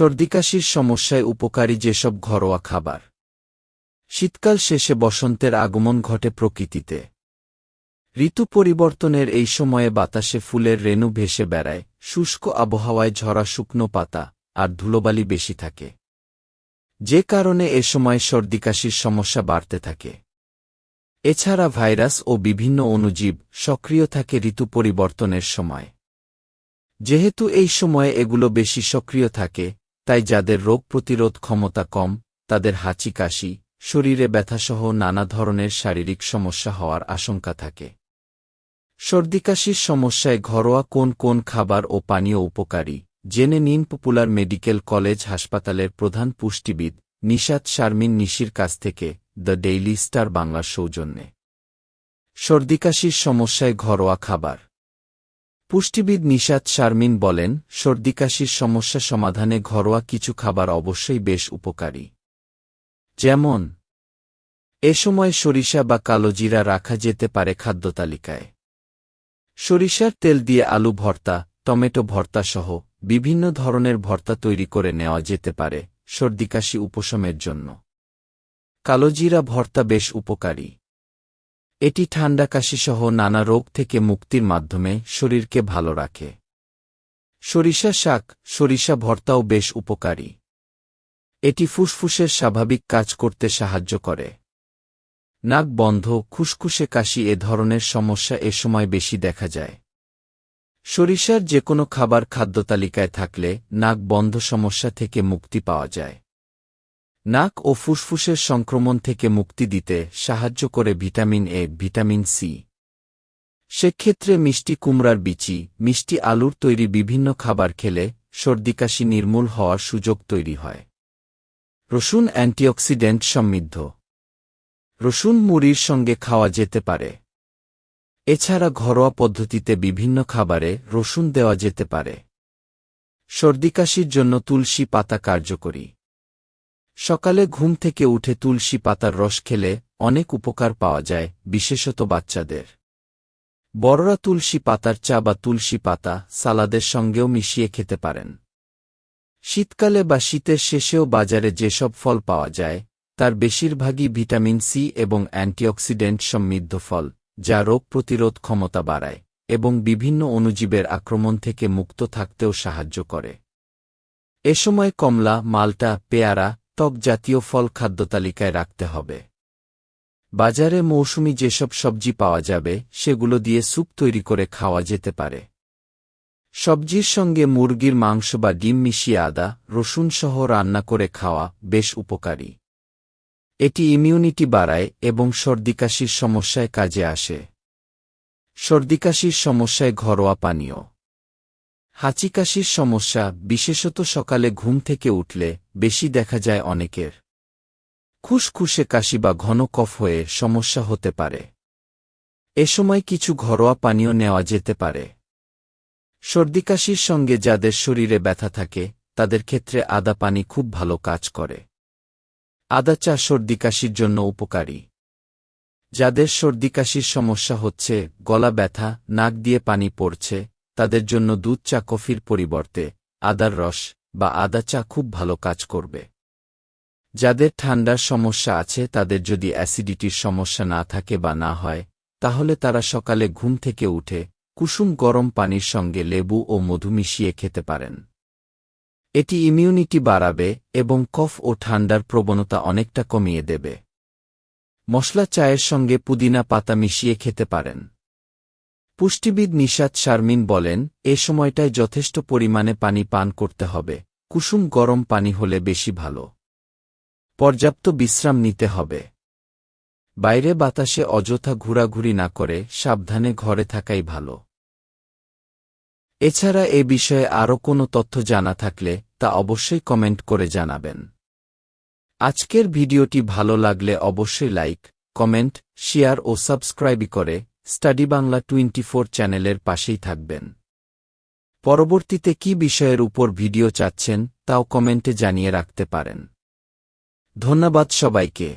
সর্দিকাশির সমস্যায় উপকারী যেসব ঘরোয়া খাবার। শীতকাল শেষে বসন্তের আগমন ঘটে প্রকৃতিতে। ঋতু পরিবর্তনের এই সময়ে বাতাসে ফুলের রেণু ভেসে বেড়ায়, শুষ্ক আবহাওয়ায় ঝরা শুকনো পাতা আর ধুলোবালি বেশি থাকে। যে কারণে এ সময় সর্দিকাশির সমস্যা বাড়তে থাকে। এছাড়া ভাইরাস ও বিভিন্ন অণুজীব সক্রিয় থাকে ঋতু পরিবর্তনের সময়। যেহেতু এই সময়ে এগুলো বেশি সক্রিয় থাকে তাই যাদের রোগ প্রতিরোধ ক্ষমতা কম, তাদের হাঁচি কাশি, শরীরে ব্যথাসহ নানা ধরনের শারীরিক সমস্যা হওয়ার আশঙ্কা থাকে। সর্দিকাশির সমস্যায় ঘরোয়া কোন কোন খাবার ও পানীয় উপকারী? জেনে নিন পপুলার মেডিকেল কলেজ হাসপাতালের প্রধান পুষ্টিবিদ নিশাত শারমিন নিশির কাছ থেকে দ্য ডেইলি স্টার বাংলার সৌজন্যে। সর্দিকাশির সমস্যায় ঘরোয়া খাবার। পুষ্টিবিদ নিশাত শারমিন বলেন, সর্দিকাশির সমস্যা সমাধানে ঘরোয়া কিছু খাবার অবশ্যই বেশ উপকারী। যেমন, এ সময় সরিষা বা কালোজিরা রাখা যেতে পারে খাদ্য তালিকায়। সরিষার তেল দিয়ে আলু ভর্তা, টমেটো ভর্তা সহ বিভিন্ন ধরনের ভর্তা তৈরি করে নেওয়া যেতে পারে সর্দিকাশি উপশমের জন্য। কালোজিরা ভর্তা বেশ উপকারী। এটি ঠান্ডা কাশিসহ নানা রোগ থেকে মুক্তির মাধ্যমে শরীরকে ভালো রাখে। সরিষা শাক, সরিষা ভর্তাও বেশ উপকারী। এটি ফুসফুসের স্বাভাবিক কাজ করতে সাহায্য করে। নাক বন্ধ, খুসখুসে কাশি এ ধরনের সমস্যা এ সময় বেশি দেখা যায়। সরিষার যে কোনো খাবার খাদ্যতালিকায় থাকলে নাক বন্ধ সমস্যা থেকে মুক্তি পাওয়া যায়। নাক ও ফুসফুসের সংক্রমণ থেকে মুক্তি দিতে সাহায্য করে ভিটামিন এ, ভিটামিন সি। সেক্ষেত্রে মিষ্টি কুমড়ার বিচি, মিষ্টি আলুর তৈরি বিভিন্ন খাবার খেলে সর্দিকাশি নির্মূল হওয়ার সুযোগ তৈরি হয়। রসুন অ্যান্টিঅক্সিডেন্ট সমৃদ্ধ। রসুন মুড়ির সঙ্গে খাওয়া যেতে পারে। এছাড়া ঘরোয়া পদ্ধতিতে বিভিন্ন খাবারে রসুন দেওয়া যেতে পারে। সর্দিকাশির জন্য তুলসী পাতা কার্যকরী। সকালে ঘুম থেকে উঠে তুলসী পাতার রস খেলে অনেক উপকার পাওয়া যায়, বিশেষত বাচ্চাদের। বড়রা তুলসী পাতার চা বা তুলসী পাতা সালাদের সঙ্গেও মিশিয়ে খেতে পারেন। শীতকালে বা শীতের শেষেও বাজারে যেসব ফল পাওয়া যায়, তার বেশিরভাগই ভিটামিন সি এবং অ্যান্টিঅক্সিডেন্ট সমৃদ্ধ ফল, যা রোগ প্রতিরোধ ক্ষমতা বাড়ায় এবং বিভিন্ন অণুজীবের আক্রমণ থেকে মুক্ত থাকতেও সাহায্য করে। এ সময় কমলা, মালটা, পেয়ারা ত্বক জাতীয় ফল খাদ্যতালিকায় রাখতে হবে। বাজারে মৌসুমি যেসব সবজি পাওয়া যাবে, সেগুলো দিয়ে স্যুপ তৈরি করে খাওয়া যেতে পারে। সবজির সঙ্গে মুরগির মাংস বা ডিম মিশিয়ে আদা, রসুন সহ রান্না করে খাওয়া বেশ উপকারী। এটি ইমিউনিটি বাড়ায় এবং সর্দিকাশির সমস্যায় কাজে আসে। সর্দিকাশির সমস্যায় ঘরোয়া পানীয়। হাঁচিকাশির সমস্যা, বিশেষত সকালে ঘুম থেকে উঠলে, বেশি দেখা যায় অনেকের। খুশখুশে কাশি বা ঘন কফ হয়ে সমস্যা হতে পারে। এ সময় কিছু ঘরোয়া পানীয় নেওয়া যেতে পারে। সর্দিকাশির সঙ্গে যাদের শরীরে ব্যথা থাকে, তাদের ক্ষেত্রে আদা পানি খুব ভালো কাজ করে। আদা চা সর্দিকাশির জন্য উপকারী। যাদের সর্দিকাশির সমস্যা হচ্ছে, গলা ব্যথা, নাক দিয়ে পানি পড়ছে তাদের জন্য দুধ চা কফির পরিবর্তে আদার রস বা আদা চা খুব ভালো কাজ করবে। যাদের ঠান্ডার সমস্যা আছে তাদের যদি অ্যাসিডিটির সমস্যা না থাকে বা না হয়, তাহলে তারা সকালে ঘুম থেকে উঠে কুসুম গরম পানির সঙ্গে লেবু ও মধু মিশিয়ে খেতে পারেন। এটি ইমিউনিটি বাড়াবে এবং কফ ও ঠান্ডার প্রবণতা অনেকটা কমিয়ে দেবে। মশলা চায়ের সঙ্গে পুদিনা পাতা মিশিয়ে খেতে পারেন। পুষ্টিবিদ নিশাত শারমিন বলেন, এ সময়টায় যথেষ্ট পরিমাণে পানি পান করতে হবে, কুসুম গরম পানি হলে বেশি ভালো। পর্যাপ্ত বিশ্রাম নিতে হবে। বাইরে বাতাসে অযথা ঘোরাঘুরি না করে সাবধানে ঘরে থাকাই ভালো। এছাড়া এ বিষয়ে আরও কোনো তথ্য জানা থাকলে তা অবশ্যই কমেন্ট করে জানাবেন। আজকের ভিডিওটি ভালো লাগলে অবশ্যই লাইক, কমেন্ট, শেয়ার ও সাবস্ক্রাইব করে স্টাডি বাংলা টোয়েন্টি চ্যানেলের পাশেই থাকবেন। পরবর্তীতে কি বিষয়ের উপর ভিডিও চাচ্ছেন, তাও কমেন্টে জানিয়ে রাখতে পারেন। ধন্যবাদ সবাইকে।